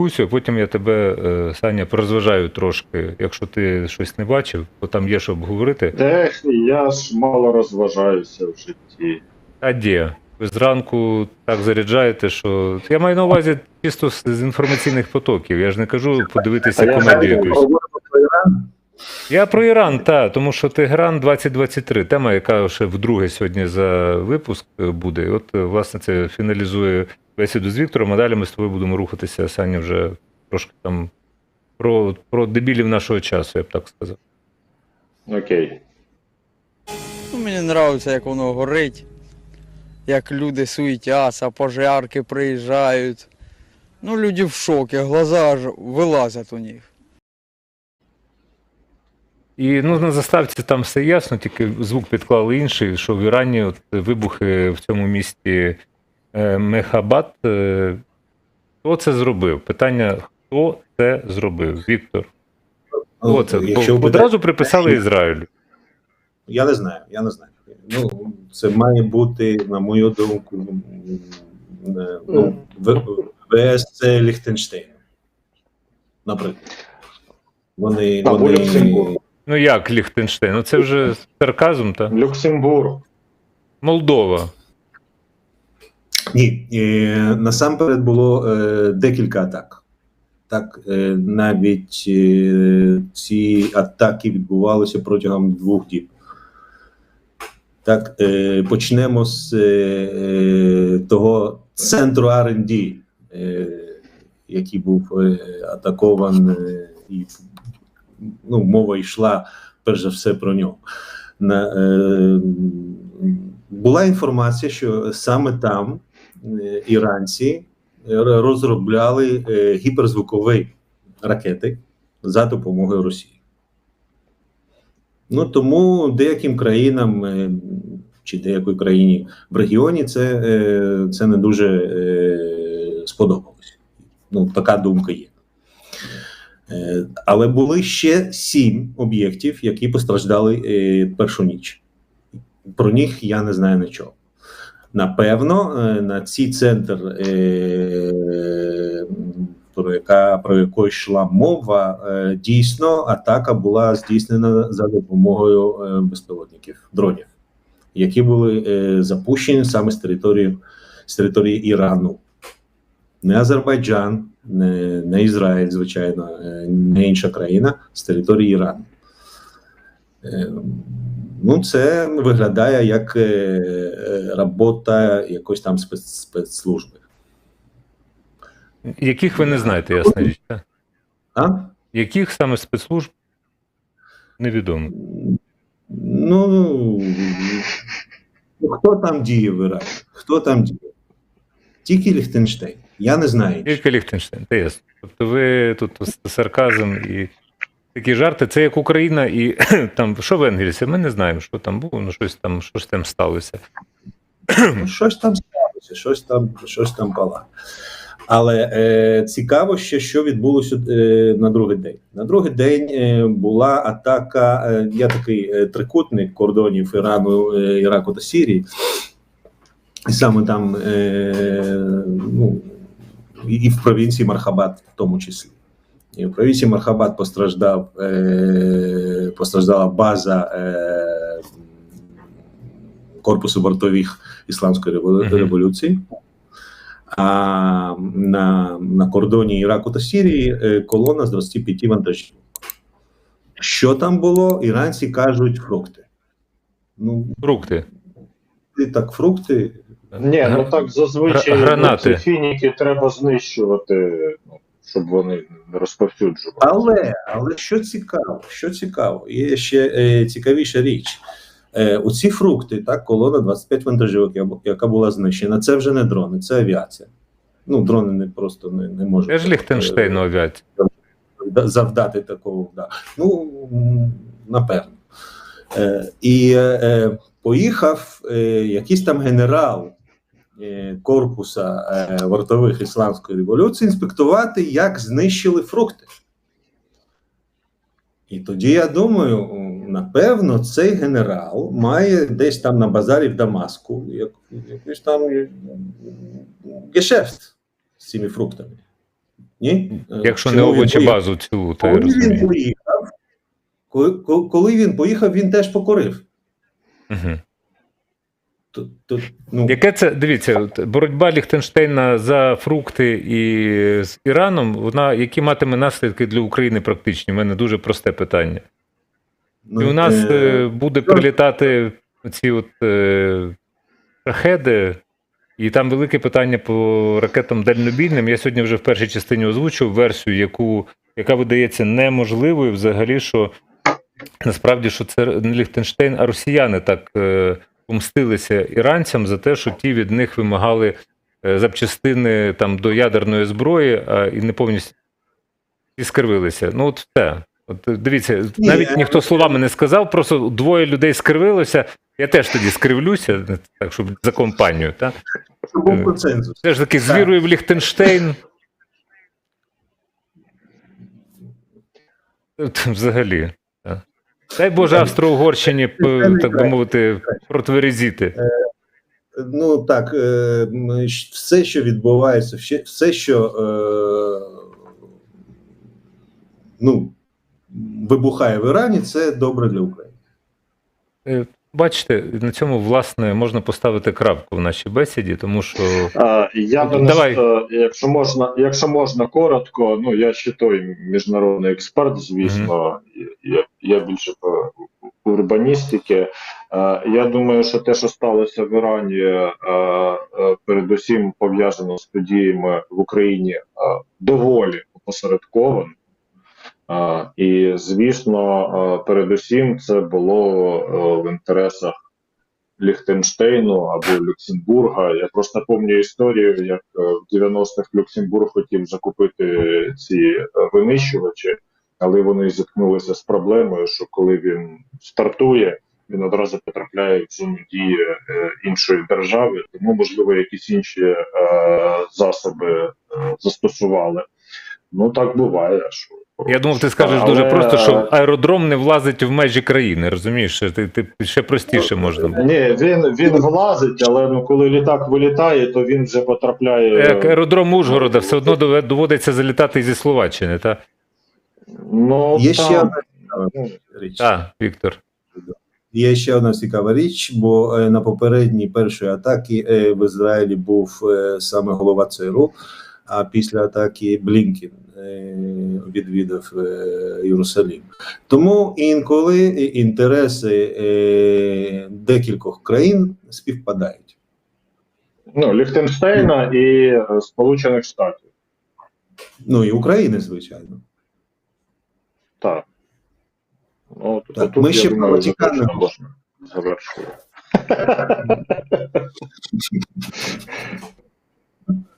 дискусію, потім я тебе, е, Саня, порозважаю трошки. Якщо ти щось не бачив, то там є що обговорити. Ех, я ж мало розважаюся в житті. А де? Ви зранку так заряджаєте, що. Я маю на увазі чисто з інформаційних потоків. Я ж не кажу подивитися комедію якусь. Я про Іран, так, тому що Тегеран 2023, тема, яка ще вдруге сьогодні за випуск е, буде. От, е, власне, це фіналізує бесіду з Віктором, а далі ми з тобою будемо рухатися, Саня, вже трошки там про, про дебілів нашого часу, я б так сказав. Окей. Ну, мені подобається, як воно горить, як люди суетяться, пожарки приїжджають. Ну, люди в шокі, глаза аж вилазять у них. І ну, на заставці там все ясно, тільки звук підклали інший, що в Ірані от, вибухи в цьому місті е, Мехабад. Е, хто це зробив? Питання: хто це зробив? Віктор. Хто це? Бо Ну, буде- одразу приписали Ізраїлю. Я не знаю, я не знаю. Ну, це має бути, на мою думку, е, ну, В- ВС Ліхтенштейн. Наприклад. Вони, Або вони... Люксембург. Ну як Ліхтенштейн? Ну це вже сарказм, та? Люксембург. Молдова. Ні, е, насамперед було е, декілька атак. Так, е, навіть ці атаки відбувалися протягом двох діб. Так, почнемо з того центру R&D, який був атакований, і ну, мова йшла перш за все про нього. На, була інформація, що саме там іранці е, розробляли е, гіперзвукові ракети за допомогою Росії. Ну тому деяким країнам е, чи деякій країні в регіоні це, е, це не дуже е, сподобалось. Ну, така думка є. Е, Але були ще сім об'єктів, які постраждали е, першу ніч. Про них я не знаю нічого. Напевно, е, на цей центр, е, про яка про яку йшла мова, е, дійсно атака була здійснена за допомогою безпілотників дронів, які були запущені саме з території з території Ірану. Не Азербайджан, не, не Ізраїль, звичайно, не інша країна з території Ірану. Ну, це виглядає як е, е, робота якоїсь там спец, спецслужби. Яких ви не знаєте, ясна річ. А? Яких саме спецслужб? Невідомо. Ну, ну, хто там діє в Ірані? Хто там діє? Тільки Ліхтенштейн. Я не знаю. Тільки Ліхтенштейн, це ясно. Тобто ви тут сарказм і такі жарти, це як Україна і там, що в Енгельсі, ми не знаємо, що там було, ну щось там, що ж там сталося. Ну, Щось там сталося, щось там, щось там пала. Але е, цікаво ще, що відбулося е, на другий день. На другий день е, була атака. Е, є такий е, трикутник кордонів Ірану, е, Іраку та Сірії. І саме там е, ну, і в провінції Мархабад, в тому числі. І в провінції Мархабад постраждав, е, постраждала база е, корпусу вартових Ісламської революції. А на, на кордоні Іраку та Сірії е, колона з 25 вантажів. Що там було? Іранці кажуть фрукти. Ну, Фрукти. і так, фрукти. Ні, ну так зазвичай гранати. ну, фініки треба знищувати, щоб вони не розповсюджувалися. Але, але що цікаво, що цікаво, є ще е, цікавіша річ. Е, оці фрукти, так, колона 25 вантажівок, яка- була знищена, це вже не дрони, це авіація. Ну, дрони не просто не, не можуть. Це ж Ліхтенштейну авіація. завдати такого. Да. Ну, напевно. Е, і е, е, поїхав е, якийсь там генерал е, корпуса е, вартових ісламської революції інспектувати, як знищили фрукти. І тоді я думаю, напевно, цей генерал має десь там на базарі в Дамаску як, якийсь там е, гешефт з цими фруктами. Ні? Е, Якщо не чому він овочі базу цілу, то я Коли він поїхав, коли, коли- коли він поїхав, він теж покорив. Угу. То, ну, Яке це дивіться, боротьба Ліхтенштейна за фрукти і з Іраном, вона які матиме наслідки для України практичні? У мене дуже просте питання. ну, І у нас е, е, буде прилітати ці от е, шахеди, і там велике питання по ракетам дальнобійним. Я сьогодні вже в першій частині озвучив версію, яку, яка видається неможливою взагалі, що насправді що це не Ліхтенштейн, а росіяни так е, помстилися іранцям за те, що ті від них вимагали е, запчастини там до ядерної зброї, а і не повністю і скривилися. Ну, от все. От дивіться, навіть ніхто словами не сказав, просто двоє людей скривилося. Я теж тоді скривлюся, так щоб за компанію. Та? щоб був консенсус. Все ж таки з вірою в Ліхтенштейн. Взагалі. Дай Боже Австро-Угорщині, так би мовити, протверезіти. Ну так, е, все, що відбувається, все- що е, ну, вибухає в Ірані, це добре для України. Е, Бачите, на цьому власне можна поставити крапку в нашій бесіді, тому що А, я би Давай. Давай. якщо можна, якщо можна коротко, ну я ще той міжнародний експерт, звісно, я, я більше по урбаністики. Е, Я думаю, що те, що сталося в Ірані, е, е, передусім пов'язано з подіями в Україні доволі опосередковано. І, звісно, передусім це було в інтересах Ліхтенштейну або Люксембурга. Я просто пам'ятаю історію, як в 90-х Люксембург хотів закупити ці винищувачі, але вони зіткнулися з проблемою, що коли він стартує, він одразу потрапляє в зону дії е, іншої держави, тому можливо якісь інші е, засоби е, застосували. Ну так буває. Що я думав, ти скажеш Але- дуже просто, що аеродром не влазить в межі країни. Розумієш, ти, ти ще простіше можна. Ні, він, він влазить, але ну коли літак вилітає, то він вже потрапляє. Як аеродром Ужгорода, все одно доводиться залітати зі Словаччини, та? Ну, Є там, ще одна цікава ну, річ. Так, Віктор. Є ще одна цікава річ, бо е, на попередній першої атаки е, в Ізраїлі був е, саме голова ЦРУ, а після атаки Блінкін е, відвідав е, Єрусалим. Тому інколи інтереси е, декількох країн співпадають. ну, Ліхтенштейна і Сполучених Штатів. Ну і України, звичайно. Так. Ну, так. Отут, Ми ще думаю, протікаємо. Завершую.